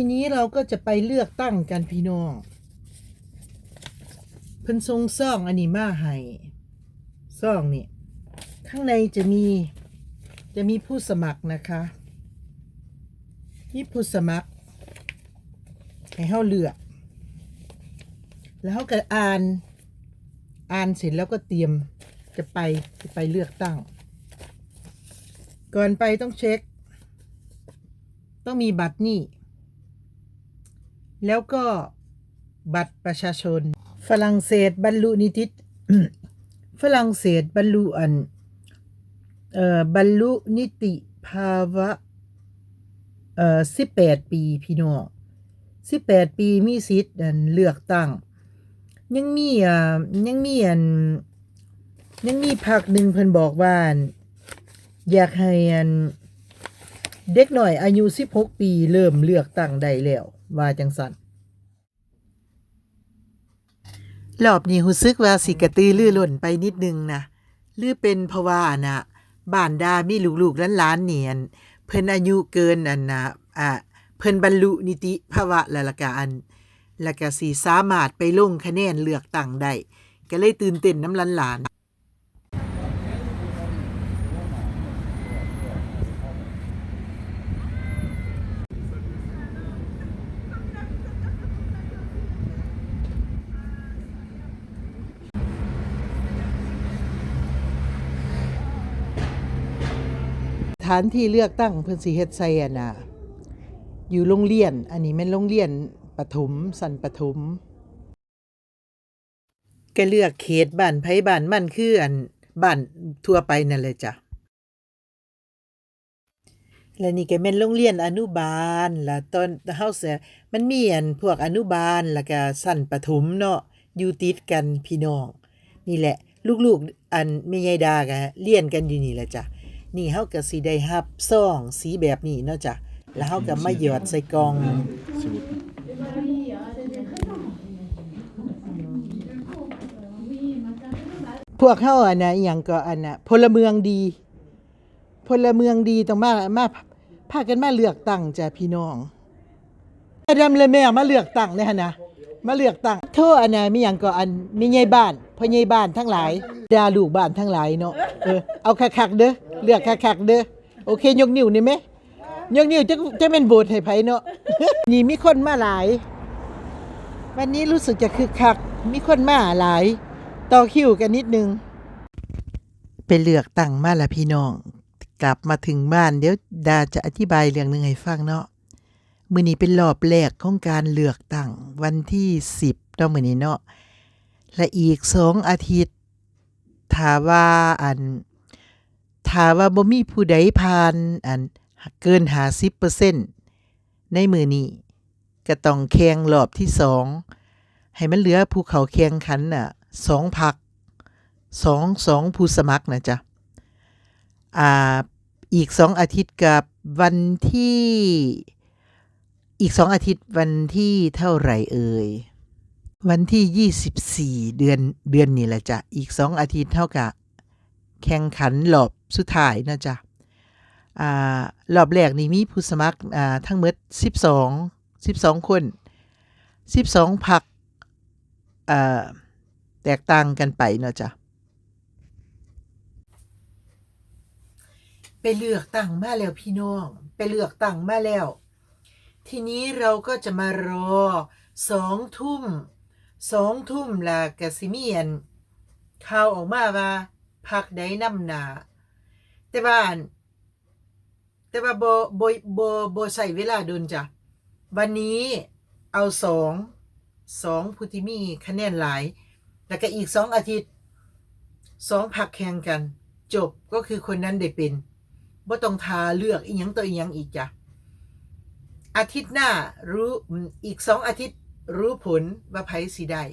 ทีนี้เราก็จะไปเลือกตั้งกันพี่น้องเพิ่นทรงซ่องอันนี้มาให้ซ่องนี่ข้างในจะมีจะมีผู้สมัครนะคะนี่ผู้สมัคร ให้เฮาเลือก แล้วเขาก็อ่านอ่านเสร็จแล้วก็เตรียมจะไปจะไปเลือกตั้ง ก่อนไปต้องเช็ค ต้องมีบัตรนี่ แล้วก็บัตรประชาชน ฝรั่งเศสบรรลุนิติฝรั่งเศสบรรลุอันเอ่อบรรลุนิติภาวะเอ่อสิบแปดปีพี่น้องสิบแปดปีมีสิทธิ์อันเลือกตั้ง ยังมีอ่ายังมีอันยังมีพักหนึ่งเพิ่นบอกว่าอันอยากให้อัน เด็กหน่อยอายุ 16 ปี เริ่มเลือกตั้งได้แล้ว ว่าจังสันรอบนี้รู้สึกว่าสิกระตือรือร้นไปนิดนึงนะหรือเป็นเพราะว่าน่ะบ้านดามีลูกๆหลานๆเนียน เพิ่นอายุเกินอันนะอ่าเพิ่นบรรลุนิติภาวะแล้วละกอันแล้วก็สิสามารถไปลงคะแนนเลือกตั้งได้ก็เลยตื่นเต้นน้ำหลาน ๆฐานที่เลือกตั้งเพิ่นสิเฮ็ดใส่อะนะอยู่โรงเรียน อันนี้แม่นโรงเรียนประถมสันประถมก็เลือกเขตบ้านไผบ้านมันคืออันบ้านทั่วไปนั่นแหละจ้ะและนี่ก็แม่นโรงเรียนอนุบาลล่ะตอนเฮาเสียมันมีอันพวกอนุบาลแล้วก็สั้นประถมเนาะอยู่ติดกันพี่น้อง นี่แหละ ลูกๆอันแม่ยายดาก็เรียนกันอยู่นี่แหละจ้ะ นี่เฮาก็สิได้รับซองสีแบบนี้เนาะจ้ะแล้วเฮาก็มาหยอดใส่กล่อง สูตรพวกเฮาอันน่ะอหยังก็อันน่ะพลเมืองดี พลเมืองดีต้องมามาพากันมาเลือกตั้งจ้ะพี่น้องอาดำเลยแม่มาเลือกตั้งเนี่ยนะมาเลือกตั้งโทษอันน่ะมีหยังก็อันมีใหญ่บ้านพ่อใหญ่บ้านทั้งหลายดาลูกบ้านทั้งหลายเนาะเออเอาคักๆเด้อ เลือกคักๆเด้อโอเค ยกนิ้วนี่ไหมยกนิ้วจะจะเป็นโบทให้ไผเนาะนี่มีคนมาหลาย วันนี้รู้สึกจะคึกคัก มีคนมาหลาย ต่อคิวกันนิดนึง ไปเลือกตั้งมาละพี่น้อง กลับมาถึงบ้านเดี๋ยวดาจะอธิบายเรื่องหนึ่งให้ฟังเนาะมื้อนี้เป็นรอบแรกของการเลือกตั้งวันที่ 10เนาะมื้อนี้เนาะและอีกสองอาทิตย์ถ้าว่าอัน ถ้าว่าบ่มีผู้ใดผ่านอันเกิน50%ในมือนี้ก็ต้องแข่งรอบที่สองให้มันเหลือภูเขาแข่งขันน่ะสองพักสองสองผู้สมัครนะจ๊ะอ่าอีกสองอาทิตย์กับวันที่อีกสองอาทิตย์วันที่เท่าไหร่เอ่ยวันที่ยี่สิบสี่เดือนเดือนนี่แหละจ้ะอีกสองอาทิตย์เท่ากับแข่งขันรอบ สุดท้ายนะจ๊ะรอบแรกนี่มีผู้สมัครทั้งหมดสิบสองคนสิบสองพักแตกต่างกันไปเนาะจ้ะไปเลือกตั้งมาแล้วพี่น้อง ไปเลือกตั้งมาแล้ว ทีนี้เราก็จะมารอสองทุ่มสองทุ่มละกสิเมียนข่าวออกมาว่าพักใดนำหนา แต่ว่านแต่ว่าบโบโบโบใส่เวลาโดนจ้ะวันนี้เอาสองสองผู้ที่มีคะแนนหลาย แล้วก็อีกสองอาทิตย์สองพักแข่งกัน จบก็คือคนนั้นได้เป็นบ่ต้องทาเลือกอีหยังตัวอีหยังอีกจ้ะอาทิตย์หน้ารู้อีกสองอาทิตย์รู้ผลว่าไผสิได้